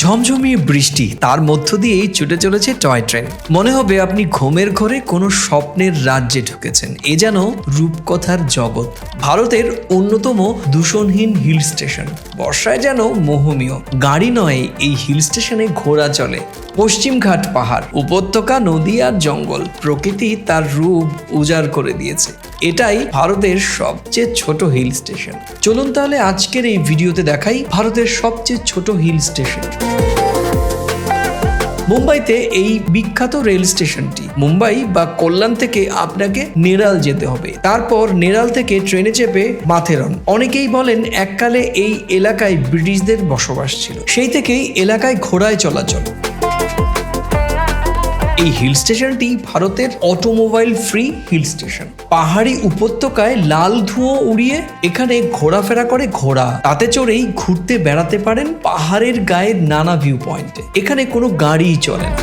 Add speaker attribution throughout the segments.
Speaker 1: ঝমঝমিয়ে বৃষ্টি, তার মধ্য দিয়েই ছুটে চলেছে টয় ট্রেন। মনে হবে আপনি ঘুমের ঘরে কোনো স্বপ্নের রাজ্যে ঢুকেছেন, এ যেন রূপকথার জগৎ, ভারতের অন্যতম দূষণহীন হিল স্টেশন। বর্ষায় যেন মোহমীয় গাড়ি নয় এই হিল স্টেশনে ঘোড়া চলে। পশ্চিমঘাট পাহাড়, উপত্যকা, নদী আর জঙ্গল, প্রকৃতি তার রূপ উজাড় করে দিয়েছে। এটাই ভারতের সবচেয়ে ছোট হিল স্টেশন চলুন তাহলে আজকের এই ভিডিওতে দেখাই ভারতের সবচেয়ে ছোট হিল স্টেশন মুম্বাইতে এই বিখ্যাত রেল স্টেশনটি মুম্বাই বা কল্যাণ থেকে আপনাকে নেরাল যেতে হবে। তারপর নেরাল থেকে ট্রেনে চেপে মাথেরন। অনেকেই বলেন এককালে এই এলাকায় ব্রিটিশদের বসবাস ছিল। সেই থেকেই এলাকায় ঘোড়ায় চলাচল। এই হিল স্টেশনটি ভারতের অটোমোবাইল ফ্রি হিল স্টেশন পাহাড়ি উপত্যকায় লাল ধুঁয়ো উড়িয়ে এখানে ঘোরাফেরা করে ঘোড়া। তাতে চড়েই ঘুরতে বেড়াতে পারেন পাহাড়ের গায়ের নানা ভিউ পয়েন্টে এখানে কোনো গাড়িই চলে না।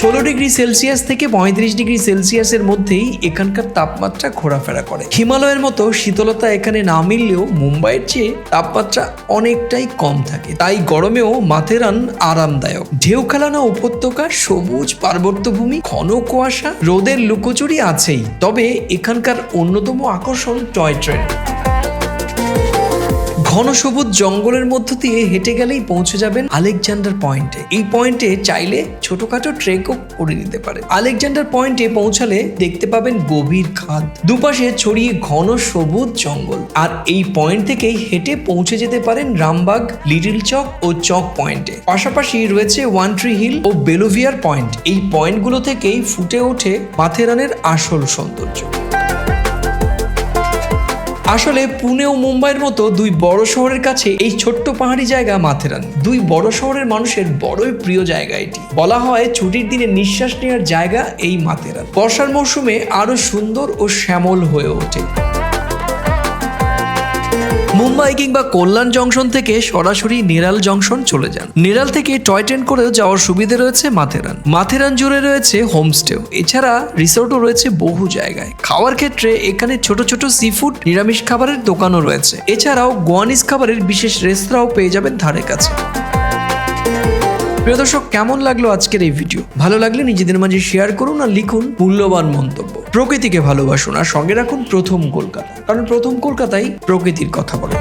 Speaker 1: ষোলো ডিগ্রি সেলসিয়াস থেকে পঁয়ত্রিশ ডিগ্রি সেলসিয়াসের মধ্যেই এখানকার তাপমাত্রা ঘোরাফেরা করে। হিমালয়ের মতো শীতলতা এখানে না মিললেও মুম্বাইয়ের চেয়ে তাপমাত্রা অনেকটাই কম থাকে। তাই গরমেও মাথেরান আরামদায়ক। ঢেউ খেলানো উপত্যকা, সবুজ পার্বত্য ভূমি ঘন কুয়াশা, রোদের লুকোচুরি আছেই। তবে এখানকার অন্যতম আকর্ষণ টয় ট্রেন। ঘন সবুজ জঙ্গলের মধ্য দিয়ে হেঁটে গেলেই পৌঁছে যাবেন আলেকজান্ডার পয়েন্টে। এই পয়েন্টে চাইলে ছোটখাটো ট্রেকও করে নিতে পারে আলেকজান্ডার পয়েন্টে পৌঁছালে দেখতে পাবেন গভীর খাদ। দুপাশে ছড়িয়ে ঘন সবুজ জঙ্গল। আর এই পয়েন্ট থেকেই হেঁটে পৌঁছে যেতে পারেন রামবাগ, লিটল চক ও চক পয়েন্টে। পাশাপাশি রয়েছে ওয়ান ট্রি হিল ও বেলোভিয়ার পয়েন্ট। এই পয়েন্টগুলো থেকেই ফুটে ওঠে মাথেরানের আসল সৌন্দর্য। আসলে পুনে ও মুম্বাইয়ের মতো দুই বড় শহরের কাছে এই ছোট্ট পাহাড়ি জায়গা মাথেরান দুই বড় শহরের মানুষের বড়ই প্রিয় জায়গা এটি। বলা হয় ছুটির দিনে নিঃশ্বাস নেওয়ার জায়গা এই মাথেরান বর্ষার মৌসুমে আরও সুন্দর ও শ্যামল হয়ে ওঠে। মুম্বাই কিংবা কল্যাণ জংশন থেকে সরাসরি নিরাল জংশন চলে যান। নিরাল থেকে টয় ট্রেন করেও যাওয়ার সুবিধে রয়েছে মাথেরান। মাথেরান জুড়ে রয়েছে হোমস্টেও। এছাড়া রিসোর্টও রয়েছে বহু জায়গায়। খাওয়ার ক্ষেত্রে এখানে ছোট ছোট সি ফুড নিরামিষ খাবারের দোকানও রয়েছে। এছাড়াও গোয়ানিজ খাবারের বিশেষ রেস্তোরাঁও পেয়ে যাবেন ধারে কাছে। প্রিয় দর্শক, কেমন লাগল আজকের এই ভিডিও ভালো লাগলে নিজেদের মাঝে শেয়ার করুন আর লিখুন মূল্যবান মন্তব্য। প্রকৃতিকে ভালোবাসুন আর সঙ্গে রাখুন প্রথম কলকাতা। কারণ প্রথম কলকাতাই প্রকৃতির কথা বলে।